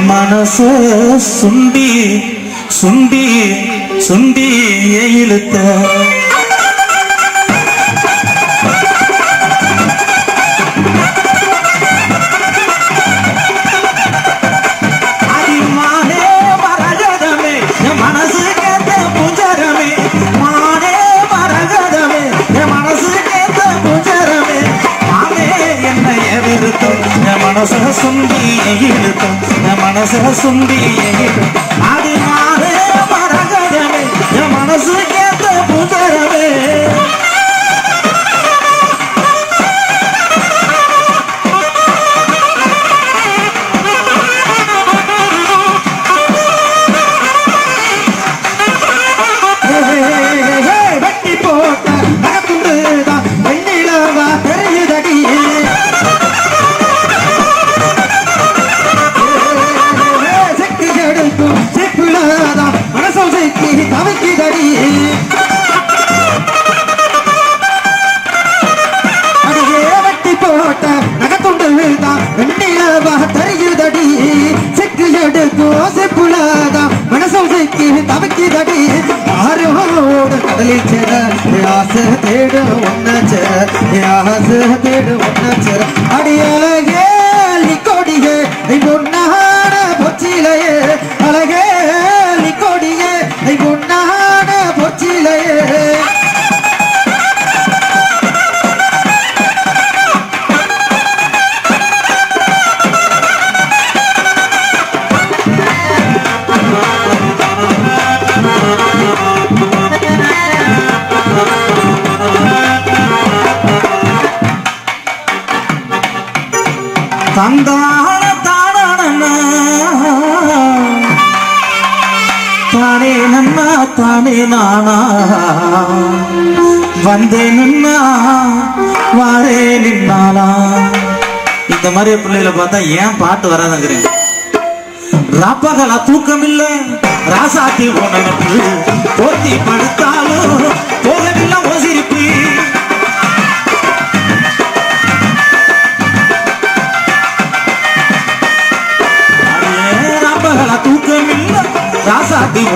மனச சுண்டி சுண்டி சுண்டி இழுத்த என் மனச சுண்டி இழுத்தோம் என் தடி ஆரோடு கடலில் சேர ஆசை தேடு ஒன்ன சேர ஆசை தேடு ஒன்ன சேர. அடியழகே தந்தான தானான தானே நன்னா தானே நானா. வந்தே நின்னா வாரே நின்னானா இந்த மாதிரி பிள்ளைகளை பார்த்தா ஏன் பாட்டு வராதுங்கிறேன் ராப்பகல தூக்கம் இல்ல ராசாத்தி உணர்வு போத்தி படுத்தாலும் போகவில்லை ஓ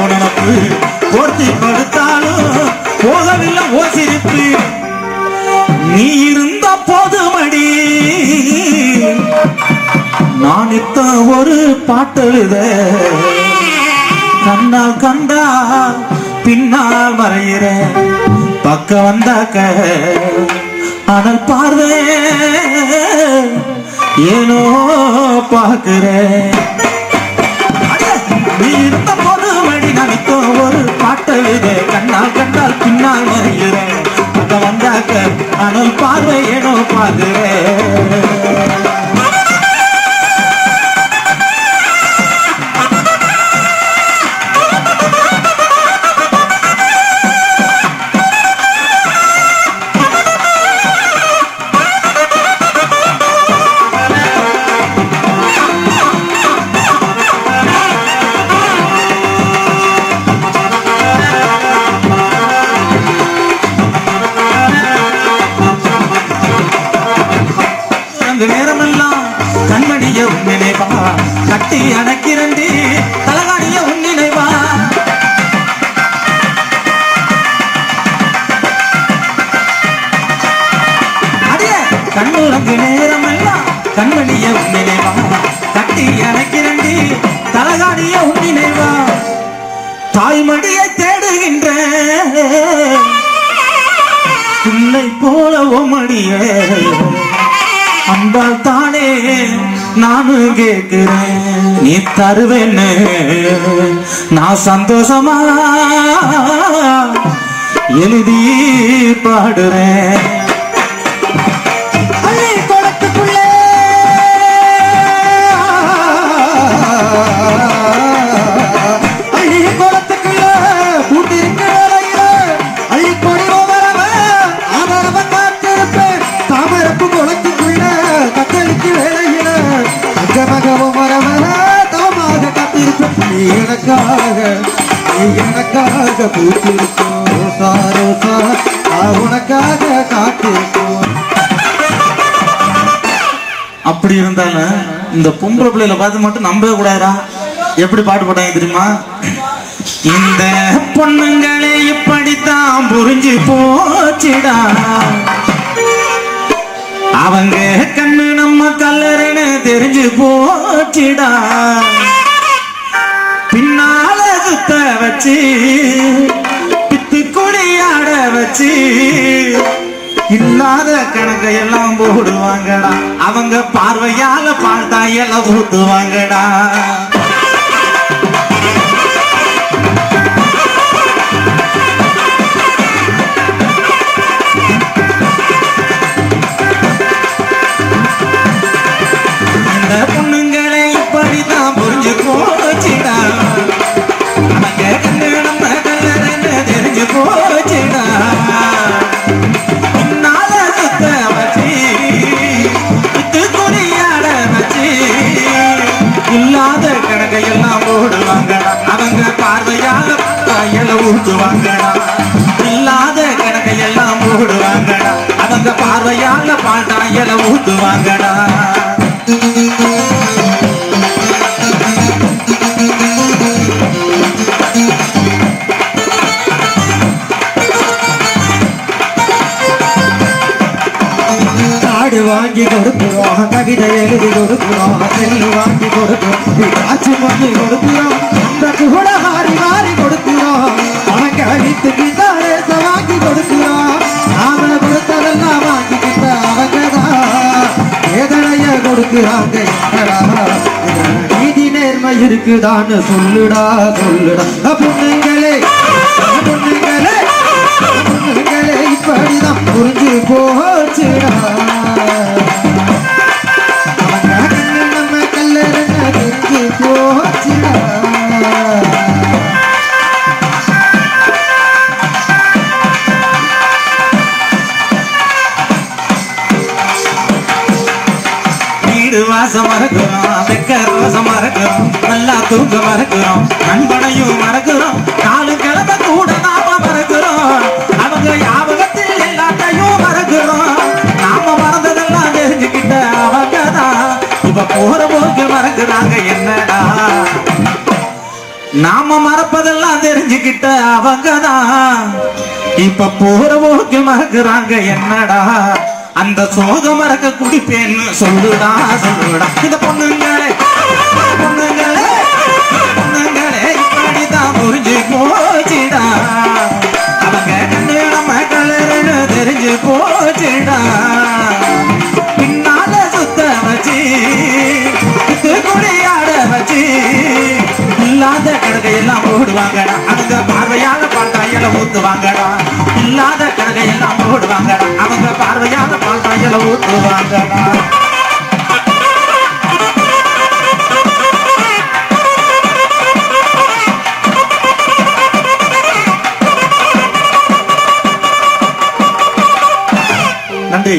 ராசாத்தி போர்த்தி போத்தி படுத்தாலும் போகவில்லை ஓ சிரிப்பு நீ இருந்த போதுமடி. நான் இத்த ஒரு பாட்டெழுத கண்ணால் கண்டா பின்னால் மறையிற பக்க வந்தாக்க ஆனால் பார்வே ஏனோ பார்க்கிறேன். நீ இருந்த அழுதே கண்ணால் கண்டால் பின்னால் மறைகிறேன் அந்த வந்தாக்க அனல் பார்வை ஏனோ பார்க்கிறேன் பிள்ளை போல ஓமடியே அன்பால் தானே நானும் கேட்கிறேன். நீ தருவேன்னு நான் சந்தோஷமா எழுதி பாடுறேன். உனக்காக பூத்திருக்கோம் சாரோ? சார் உனக்காக காத்திருக்கோம். அப்படி இருந்தாலும் இந்த பொம்பளை பிள்ளையில பார்த்து மட்டும் நம்பவே கூடாதா எப்படி பாட்டு போட்டாங்க தெரியுமா? இந்த பொண்ணுங்களே இப்படித்தான் புரிஞ்சு போச்சுடா. அவங்க கண்ணு நம்ம கல்லறன்னு தெரிஞ்சு போச்சுடா. பின்னால சுத்த வச்சு பித்து குடியாட வச்சு இல்லாத கணக்கை எல்லாம் போடுவாங்கடா. அவங்க பார்வையால பார்த்தா எல்லாம் ஊத்துவாங்கடா இல்லாத கணக்கையெல்லாம் போடுவாங்கடா அவங்க பார்வையால கையில ஊற்றுவாங்க. இல்லாத கணக்கையெல்லாம் போடுவாங்கடா அவங்க பார்வையால பாட்டாயல ஊற்றுவாங்கடா காடு வாங்கி கொடுத்துருவாங்க கவிதை எழுதி கொடுக்குறோம் செல்லு வாங்கி கொடுக்குறோம் காட்சி பண்ணி கொடுக்குறோம் அந்த கூட மாறி மாறி கொடுக்குறோம் உனக்கு அழித்து வாங்கி நாம கொடுத்ததெல்லாம் வாங்கிக்கிட்ட வேதனைய நீதி நேர்மை இருக்குதான்னு சொல்லுடா சொல்லுடா பொண்ணுங்களே ராசம் மறக்கிறோம் வெக்க ரோசம் மறக்கிறோம் நல்லா தூக்க மறக்கிறோம் நண்பனையும் மறக்கிறோம் நாலு கிழமை கூட நாம மறக்கிறோம். அவங்க யாபகத்தில் எல்லாத்தையும் மறக்கிறோம். நாம மறந்ததெல்லாம் தெரிஞ்சுக்கிட்ட அவங்க தான் இப்ப போற போக்கு மறக்கிறாங்க என்னடா? நாம மறப்பதெல்லாம் தெரிஞ்சுக்கிட்ட அவங்க தான் இப்ப போற போக்கு மறக்கிறாங்க என்னடா? அந்த சோக மறக்க குடிப்பேன்னு சொல்லுடா சொல்லுடா. இந்த பொண்ணுங்களே பொண்ணுங்களே பொண்ணுங்களே இப்படிதான் புரிஞ்சு போச்சுடா. அவங்க கண்ணு நம்ம கலருன்னு தெரிஞ்சு போச்சுடா. பின்னால சுத்த வச்சு குடியாட வச்சு இல்லாத கணக்கையெல்லாம் போடுவாங்கடா. ஊத்துவாங்கடா. இல்லாத கணக்கையெல்லாம் போடுவாங்கடா. அவங்க பார்வையால பாட்டாயல ஊத்துவாங்கடா. நன்றி.